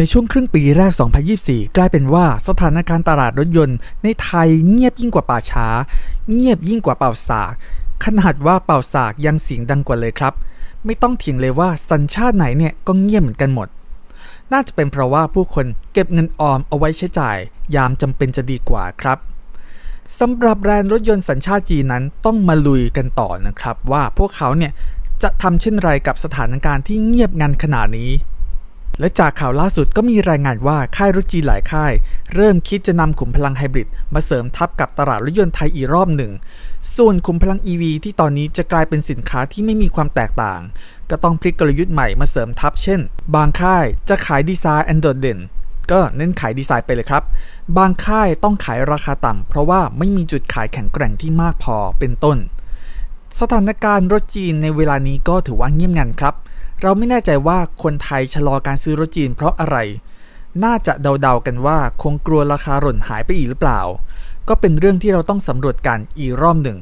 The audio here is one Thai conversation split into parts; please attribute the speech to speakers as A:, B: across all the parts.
A: ในช่วงครึ่งปีแรก 2024 กลายเป็นว่าสถานการณ์ตลาดรถยนต์ในไทยเงียบยิ่งกว่าป่าช้า เงียบยิ่งกว่าเป่าสาก ขนาดว่าเป่าสากยังเสียงดังกว่าเลยครับ ไม่ต้องเถียงเลยว่าสัญชาติไหนเนี่ยก็เงียบเหมือนกันหมด น่าจะเป็นเพราะว่าผู้คนเก็บเงินออมเอาไว้ใช้จ่าย ยามจำเป็นจะดีกว่าครับสำหรับแบรนด์รถยนต์สัญชาติจีนนั้นต้องมาลุยกันต่อนะครับ ว่าพวกเขาเนี่ยจะทำเช่นไรกับสถานการณ์ที่เงียบงันขนาดนี้ และจากข่าวล่าสุดก็มีรายงานว่าค่ายรถจีนหลายค่าย เริ่มคิดจะนำขุมพลังไฮบริดมาเสริมทับกับตลาดรถยนต์ไทยอีกรอบหนึ่ง ส่วนขุมพลัง EV ที่ตอนนี้จะกลายเป็นสินค้าที่ไม่มีความแตกต่าง ก็ต้องพลิกกลยุทธ์ใหม่มาเสริมทับเช่น บางค่ายจะขายดีไซน์อันโดดเด่นก็เน้นขายดีไซน์ไปเลยครับ บางค่ายต้องขายราคาต่ำเพราะว่าไม่มีจุดขายแข็งแกร่งที่มากพอเป็นต้น สถานการณ์รถจีนในเวลานี้ก็ถือว่าเงียบงันครับ เราไม่แน่ใจว่าคนไทยชะลอการซื้อรถจีนเพราะอะไร น่าจะเดาๆกันว่าคงกลัวราคาหล่นหายไปอีกหรือเปล่า ก็เป็นเรื่องที่เราต้องสำรวจกันอีกรอบหนึ่ง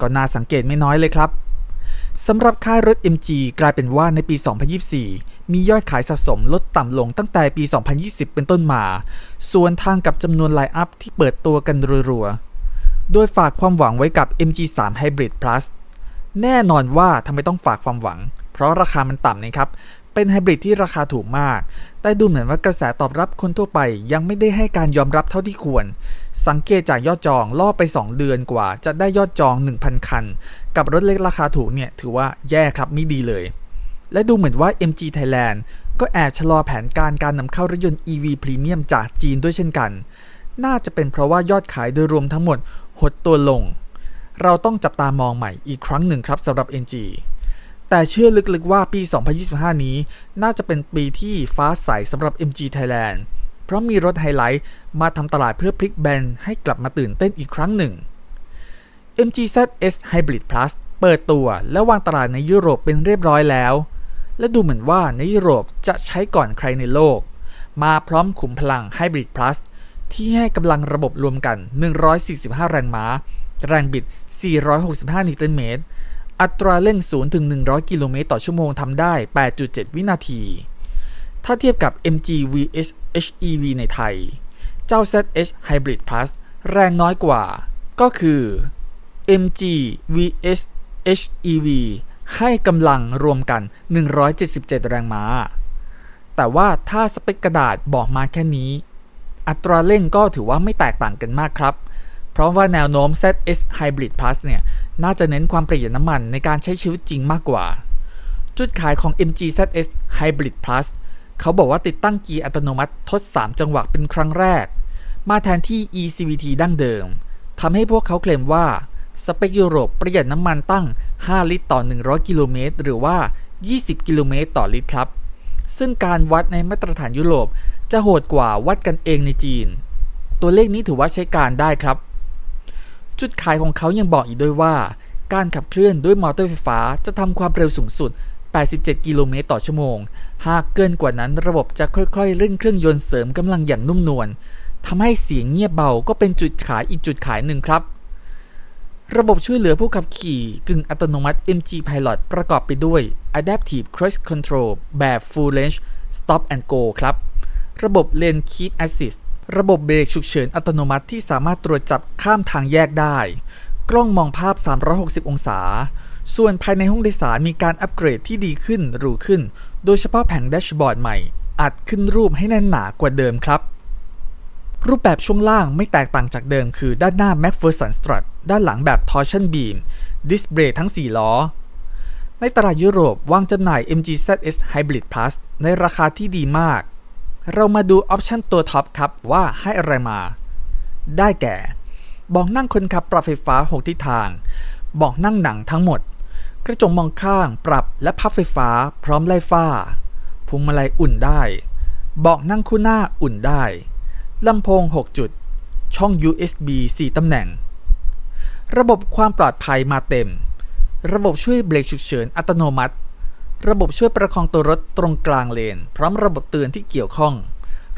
A: ก็น่าสังเกตไม่น้อยเลยครับสำหรับค่ายรถ MG กลายเป็นว่าในปี 2024 มียอดขายสะสมลดต่ำลงตั้งแต่ปี 2020 เป็นต้นมา ส่วนทางกับจำนวนไลน์อัพที่เปิดตัวกันรัวๆ โดยฝากความหวังไว้กับ MG3 Hybrid Plus แน่นอนว่าทำไมต้องฝากความหวัง เพราะราคามันต่ำนะครับ เป็นไฮบริดที่ราคาถูกมาก แต่ดูเหมือนว่ากระแสตอบรับคนทั่วไปยังไม่ได้ให้การยอมรับเท่าที่ควร สังเกตจากยอดจองล่อไป 2 เดือนกว่า จะได้ยอดจอง 1,000 คัน กับรถเล็กราคาถูกเนี่ยถือว่าแย่ครับไม่ดีเลย และดูเหมือนว่า MG Thailand ก็แอบชะลอแผนการการนำเข้ารถยนต์ EV พรีเมียมจากจีนด้วยเช่นกัน น่าจะเป็นเพราะว่ายอดขายโดยรวมทั้งหมดหดตัวลง เราต้องจับตามองใหม่อีกครั้งหนึ่งครับสำหรับ NG แต่เชื่อลึกๆว่าปี 2025 นี้ น่าจะเป็นปีที่ฟ้าใสสำหรับ MG Thailand เพราะมีรถไฮไลท์มาทำตลาดเพื่อพลิกแบนด์ให้กลับมาตื่นเต้นอีกครั้งหนึ่ง MG ZS Hybrid Plus เปิดตัวและวางตลาดในยุโรปเป็นเรียบร้อยแล้ว และดูเหมือนว่าในยุโรปจะใช้ก่อนใครในโลก มาพร้อมขุมพลัง Hybrid Plus ที่ให้กำลังระบบรวมกัน 145 แรงม้า แรงบิด 465 นิวตันเมตร อัตราเร่ง0ถึง100 กิโลเมตรต่อชั่วโมงทำได้ 8.7 วินาที ถ้าเทียบกับ MG VS HEV ในไทย เจ้า ZS Hybrid Plus แรงน้อยกว่า ก็คือ MG VS HEV ให้กำลังรวมกัน 177 แรงม้า แต่ว่าถ้าสเปคกระดาษบอกมาแค่นี้ อัตราเร่งก็ถือว่าไม่แตกต่างกันมากครับ เพราะว่าแนวโน้ม ZS Hybrid Plus เนี่ย น่าจะเน้นความประหยัดน้ำมันในการใช้ชีวิตจริงมากกว่า จุดขายของ MG ZS Hybrid Plus เขาบอกว่าติดตั้งเกียร์อัตโนมัติทด 3 จังหวะเป็นครั้งแรก มาแทนที่ eCVT ดั้งเดิมทำให้พวกเขาเคลมว่า สเปคยุโรปประหยัดน้ำมันตั้ง 5 ลิตรต่อ 100 กิโลเมตร หรือว่า 20 กิโลเมตรต่อลิตรครับ ซึ่งการวัดในมาตรฐานยุโรปจะโหดกว่าวัดกันเองในจีน ตัวเลขนี้ถือว่าใช้การได้ครับ จุดขายของเขายังบอกอีกด้วยว่า การขับเคลื่อนด้วยมอเตอร์ไฟฟ้าจะทำความเร็วสูงสุด 87 กิโลเมตรต่อชั่วโมง หากเกินกว่านั้นระบบจะค่อยๆ เร่งเครื่องยนต์เสริมกำลังอย่างนุ่มนวลทำให้เสียงเงียบเบาก็เป็นจุดขายอีกจุดขายหนึ่งครับ ระบบช่วยเหลือผู้ขับขี่กึ่งอัตโนมัติ MG Pilot ประกอบไปด้วย Adaptive Cruise Control แบบ Full Range Stop and Go ครับ ระบบ Lane Keep Assist ระบบเบรกฉุกเฉินอัตโนมัติที่สามารถตรวจจับข้ามทางแยกได้ กล้องมองภาพ 360 องศา ส่วนภายในห้องโดยสารมีการอัปเกรดที่ดีขึ้นหรูขึ้น โดยเฉพาะแผงแดชบอร์ดใหม่ อัดขึ้นรูปให้แน่นหนากว่าเดิมครับ รูปแบบช่วงล่างไม่แตกต่างจากเดิมคือด้านหน้า MacPherson Strut ด้านหลังแบบ Torsion Beam ดิสเบรกทั้ง 4 ล้อในตลาดยุโรปวางจำหน่าย MG ZS Hybrid Plus ในราคาที่ดีมาก เรามาดูออปชันตัวท็อปครับว่าให้อะไรมา ได้แก่บอกนั่งคนขับปรับไฟฟ้า 6 ทิศทาง บอกนั่งหนังทั้งหมด กระจกมองข้างปรับและพับไฟฟ้าพร้อมไล่ฟ้าพวงมาลัยอุ่นได้ บอกนั่งคู่หน้าอุ่นได้ลำโพง 6 จุด ช่อง USB 4 ตำแหน่ง ระบบความปลอดภัยมาเต็ม ระบบช่วยเบรกฉุกเฉินอัตโนมัติ ระบบช่วยประคองตัวรถตรงกลางเลน พร้อมระบบเตือนที่เกี่ยวข้อง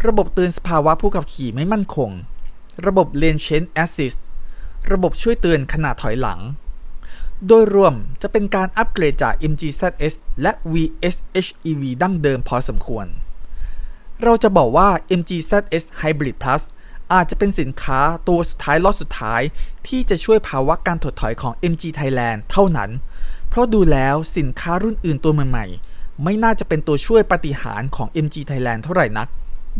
A: ระบบเตือนสภาวะผู้ขับขี่ไม่มั่นคง ระบบ Lane Change Assist ระบบช่วยเตือนขณะถอยหลัง โดยรวมจะเป็นการอัปเกรดจาก MG ZS และ VS HEV ดั้งเดิมพอสมควร เราจะบอกว่า MG ZS Hybrid Plus อาจจะเป็นสินค้าตัวสุดท้ายล็อตสุดท้าย ที่จะช่วยภาวะการถดถอยของ MG Thailand เท่านั้น เพราะดูแล้วสินค้ารุ่นอื่นตัวใหม่ๆ ไม่น่าจะเป็นตัวช่วยปฏิหารของ MG Thailand เท่าไหร่นัก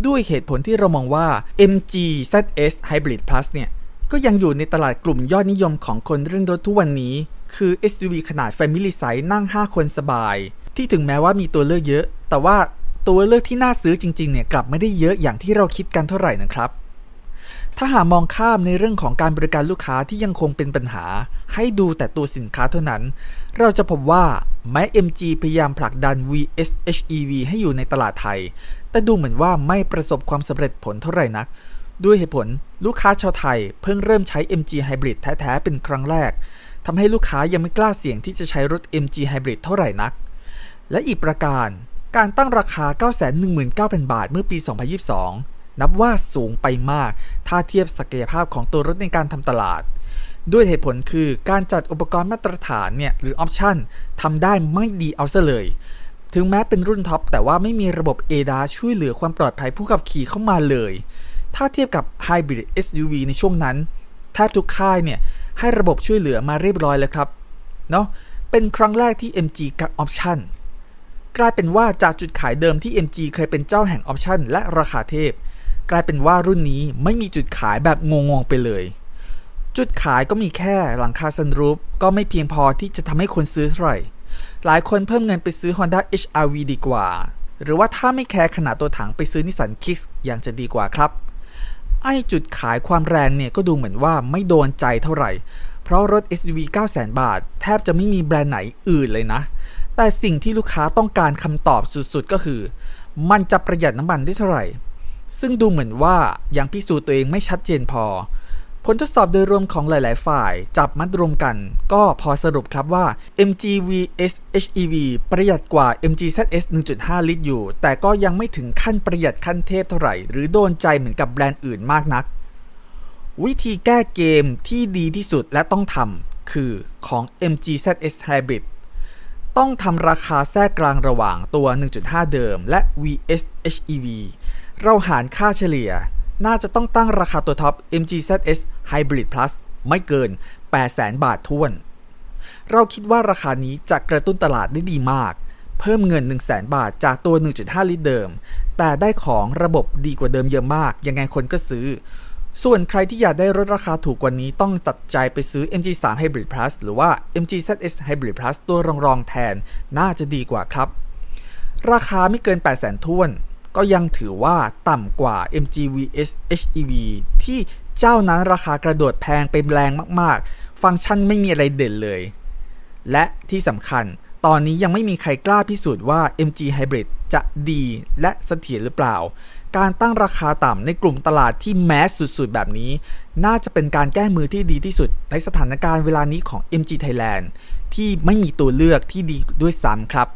A: ด้วยเหตุผลที่เรามองว่า MG ZS Hybrid Plus เนี่ย ก็ยังอยู่ในตลาดกลุ่มยอดนิยมของคนเล่นรถทุกวันนี้ คือ SUV ขนาด Family Size นั่ง 5 คนสบาย ที่ถึงแม้ว่ามีตัวเลือกเยอะ แต่ว่าตัวเลือกที่น่าซื้อจริงๆเนี่ยกลับไม่ได้เยอะอย่างที่เราคิดกันเท่าไหร่นะครับ ถ้าหากมองข้ามในเรื่องของการบริการลูกค้าที่ยังคงเป็นปัญหา ให้ดูแต่ตัวสินค้าเท่านั้น เราจะพบว่าแม้ MG พยายามผลักดัน VS HEV ให้อยู่ในตลาดไทย แต่ดูเหมือนว่าไม่ประสบความสำเร็จผลเท่าไหร่นัก ด้วยเหตุผลลูกค้าชาวไทยเพิ่งเริ่มใช้ MG Hybrid แท้ๆเป็นครั้งแรกทำให้ลูกค้ายังไม่กล้าเสี่ยงที่จะใช้รถ MG Hybrid เท่าไหร่นัก และอีกประการการตั้งราคา 919,000 บาทเมื่อปี 2022 นับว่าสูงไปมาก ถ้าเทียบศักยภาพของตัวรถในการทำตลาด ด้วยเหตุผลคือการจัดอุปกรณ์มาตรฐานเนี่ยหรือออปชั่นทำได้ไม่ดีเอาซะเลย ถึงแม้เป็นรุ่นท็อปแต่ว่าไม่มีระบบ ADAS ช่วยเหลือความปลอดภัยผู้ขับขี่เข้ามาเลย ถ้าเทียบกับ Hybrid SUV ในช่วงนั้นแทบทุกค่ายเนี่ยให้ระบบช่วยเหลือมาเรียบร้อยแล้วครับเนาะเป็นครั้งแรกที่ MG กักออปชั่นกลายเป็นว่าจากจุดขายเดิมที่ MG เคยเป็นเจ้าแห่งออปชั่นและราคาเทพ กลายเป็นว่ารุ่นนี้ไม่มีจุดขายแบบงงๆไปเลย จุดขายก็มีแค่หลังคาซันรูฟก็ไม่เพียงพอที่จะทำให้คนซื้อเท่าไหร่ หลายคนเพิ่มเงินไปซื้อ Honda HR-V ดีกว่า หรือว่าถ้าไม่แคร์ขนาดตัวถังไปซื้อนิสสันคิกอย่างจะดีกว่าครับไอ้จุดขายความแรงเนี่ยก็ดูเหมือนว่าไม่โดนใจเท่าไหร่ เพราะรถ SUV 900,000 บาท แทบจะไม่มีแบรนด์ไหนอื่นเลยนะ แต่สิ่งที่ลูกค้าต้องการคำตอบสุดๆก็คือ มันจะประหยัดน้ำมันได้เท่าไหร่ ซึ่งดูเหมือนว่ายังพิสูจน์ตัวเองไม่ชัดเจนพอ ผลทดสอบโดยรวมของหลาย ๆ ฝ่ายจับมัดรวมกัน ก็พอสรุปครับว่า MG VS HEV ประหยัดกว่า MG ZS 1.5 ลิตรอยู่ แต่ก็ยังไม่ถึงขั้นประหยัดขั้นเทพเท่าไหร่ หรือโดนใจเหมือนกับแบรนด์อื่นมากนัก วิธีแก้เกมที่ดีที่สุดและต้องทำคือของ MG ZS Hybrid ต้องทำราคาแทรกกลางระหว่างตัว 1.5 เดิม และ VS HEV เราหารค่าเฉลี่ย น่าจะต้องตั้งราคาตัวท็อป MG ZS Hybrid Plus ไม่เกิน 800,000 บาทท้วน เราคิดว่าราคานี้จะกระตุ้นตลาดได้ดีมาก เพิ่มเงิน 100,000 บาทจากตัว 1.5 ลิตรเดิม แต่ได้ของระบบดีกว่าเดิมเยอะมาก ยังไงคนก็ซื้อ ส่วนใครที่อยากได้รถราคาถูกกว่านี้ต้องตัดใจไปซื้อ MG3 Hybrid Plus หรือว่า MG ZS Hybrid Plus ตัวรองรองๆแทน น่าจะดีกว่าครับ ราคาไม่เกิน 800,000ท้วน ก็ยังถือว่าต่ำกว่า MG VS HEV ที่เจ้านั้นราคากระโดดแพงเป็นแรงมากๆ ฟังก์ชันไม่มีอะไรเด่นเลย และที่สำคัญตอนนี้ยังไม่มีใครกล้าพิสูจน์ว่า MG Hybrid จะดีและเสถียรหรือเปล่า การตั้งราคาต่ำในกลุ่มตลาดที่แมสสุดๆ แบบนี้ น่าจะเป็นการแก้มือที่ดีที่สุดในสถานการณ์เวลานี้ของ MG Thailand ที่ไม่มีตัวเลือกที่ดีด้วยซ้ำครับ